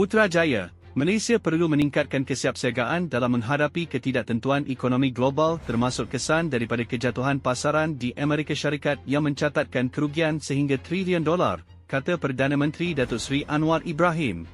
Putrajaya, Malaysia perlu meningkatkan kesiapsiagaan dalam menghadapi ketidaktentuan ekonomi global termasuk kesan daripada kejatuhan pasaran di Amerika Syarikat yang mencatatkan kerugian sehingga trilion dolar, kata Perdana Menteri Datuk Seri Anwar Ibrahim.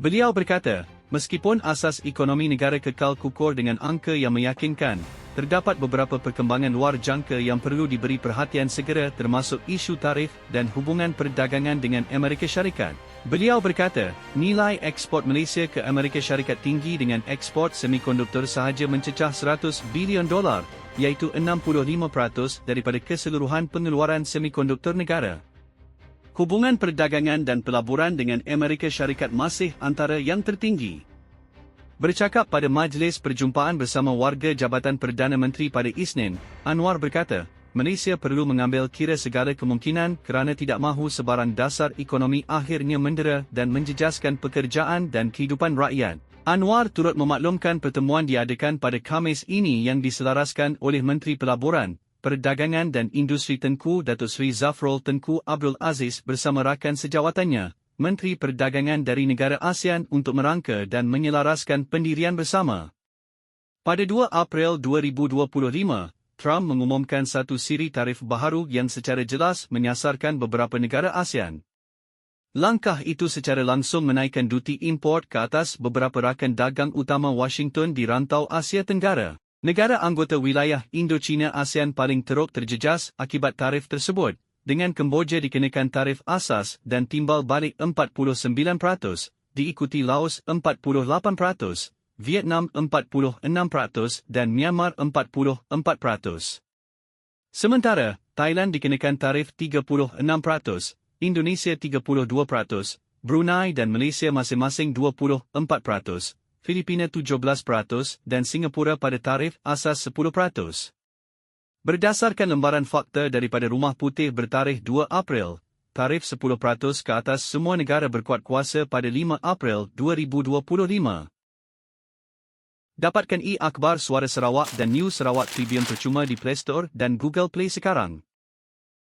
Beliau berkata, meskipun asas ekonomi negara kekal kukur dengan angka yang meyakinkan, terdapat beberapa perkembangan luar jangka yang perlu diberi perhatian segera termasuk isu tarif dan hubungan perdagangan dengan Amerika Syarikat. Beliau berkata, nilai ekspor Malaysia ke Amerika Syarikat tinggi dengan ekspor semikonduktor sahaja mencecah 100 bilion dolar, iaitu 65% daripada keseluruhan pengeluaran semikonduktor negara. Hubungan perdagangan dan pelaburan dengan Amerika Syarikat masih antara yang tertinggi. Bercakap pada majlis perjumpaan bersama warga Jabatan Perdana Menteri pada Isnin, Anwar berkata, Malaysia perlu mengambil kira segala kemungkinan kerana tidak mahu sebarang dasar ekonomi akhirnya mendera dan menjejaskan pekerjaan dan kehidupan rakyat. Anwar turut memaklumkan pertemuan diadakan pada Khamis ini yang diselaraskan oleh Menteri Pelaburan, Perdagangan dan Industri Tengku Datuk Seri Zafrul Tengku Abdul Aziz bersama rakan sejawatannya, Menteri Perdagangan dari negara ASEAN untuk merangka dan menyelaraskan pendirian bersama. Pada 2 April 2025, Trump mengumumkan satu siri tarif baharu yang secara jelas menyasarkan beberapa negara ASEAN. Langkah itu secara langsung menaikkan duti import ke atas beberapa rakan dagang utama Washington di rantau Asia Tenggara. Negara anggota wilayah Indochina ASEAN paling teruk terjejas akibat tarif tersebut, dengan Kemboja dikenakan tarif asas dan timbal balik 49%, diikuti Laos 48%, Vietnam 46% dan Myanmar 44%. Sementara, Thailand dikenakan tarif 36%, Indonesia 32%, Brunei dan Malaysia masing-masing 24%, Filipina 17% dan Singapura pada tarif asas 10%. Berdasarkan lembaran fakta daripada Rumah Putih bertarikh 2 April, tarif 10% ke atas semua negara berkuat kuasa pada 5 April 2025. Dapatkan e-akhbar Suara Sarawak dan News Sarawak Tribune percuma di Play Store dan Google Play sekarang.